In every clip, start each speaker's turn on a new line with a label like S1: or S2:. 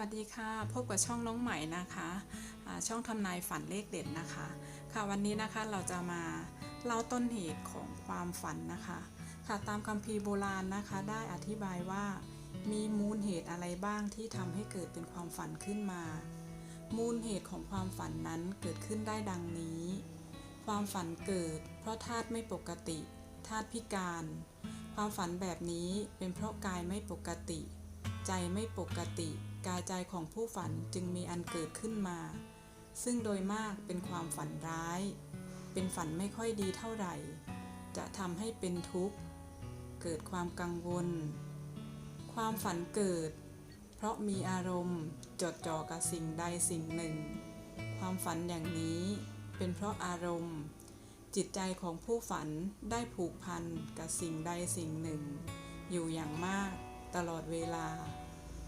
S1: วัสดีค่ะ พบกับช่องน้องใหม่นะคะช่องทำนายฝันเลขเด็ดนะคะ ค่ะวันนี้นะคะเราจะมาเล่าต้นเหตุของความฝันนะคะ ค่ะตามคัมภีร์โบราณนะคะ ได้อธิบายว่ามีมูลเหตุอะไรบ้างที่ทำให้เกิดเป็นความฝันขึ้นมา มูลเหตุของความฝันนั้นเกิดขึ้นได้ดังนี้ ความฝันเกิด เพราะธาตุไม่ปกติธาตุพิการ ความฝันแบบนี้เป็นเพราะกายไม่ปกติ ใจไม่ปกติ กายใจของผู้ฝันจึงมีอันเกิดขึ้นมา ซึ่งโดยมากเป็นความฝันร้าย เป็นฝันไม่ค่อยดีเท่าไหร่ จะทำให้เป็นทุกข์ เกิดความกังวล ความฝันเกิด เพราะมีอารมณ์จดจ่อกับสิ่งใดสิ่งหนึ่ง ความฝันอย่างนี้เป็นเพราะอารมณ์ จิตใจของผู้ฝันได้ผูกพันกับสิ่งใดสิ่งหนึ่ง อยู่อย่างมากตลอดเวลา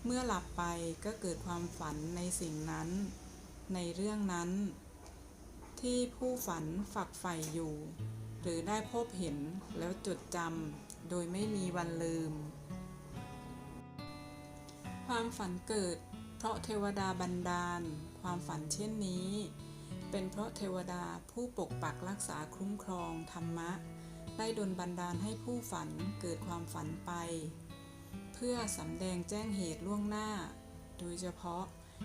S1: เมื่อหลับไปก็เกิดความฝันในสิ่งนั้น ในเรื่องนั้น ที่ผู้ฝันฝักใฝ่อยู่ หรือได้พบเห็นแล้วจดจำโดยไม่มีวันลืม ความฝันเกิด เพราะเทวดาบันดาล ความฝันเช่นนี้ เป็นเพราะเทวดาผู้ปกปักรักษาคุ้มครองธรรมะ ได้ดลบันดาลให้ผู้ฝันเกิดความฝันไป เพื่อสำแดงแจ้งเหตุล่วงหน้า โดยเฉพาะ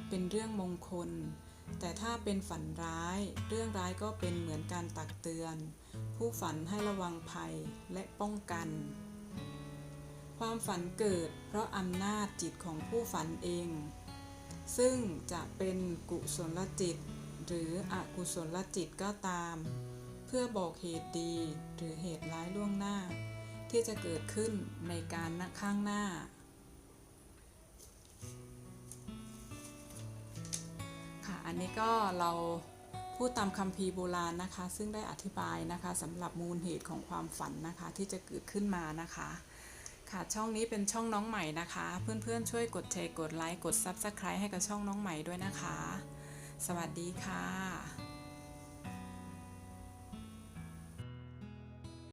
S1: เป็นเรื่องมงคล แต่ถ้าเป็นฝันร้าย เรื่องร้ายก็เป็นเหมือนการตักเตือน ผู้ฝันให้ระวังภัยและป้องกัน ความฝันเกิดเพราะอำนาจจิตของผู้ฝันเอง ซึ่งจะเป็นกุศลจิต หรืออกุศลจิตก็ตาม เพื่อบอกเหตุดีหรือเหตุร้ายล่วงหน้า ที่จะเกิดขึ้นในการข้างหน้า ค่ะ อันนี้ก็เราพูดตามคัมภีโบราณนะคะ ซึ่งได้อธิบายนะคะสำหรับมูลเหตุของความฝันนะคะที่จะเกิดขึ้นมานะคะค่ะช่องนี้เป็นช่องน้องใหม่นะคะ เพื่อนๆช่วยกดแชร์กดไลค์กด Subscribe ให้กับช่องน้องใหม่ด้วยนะคะ สวัสดีค่ะ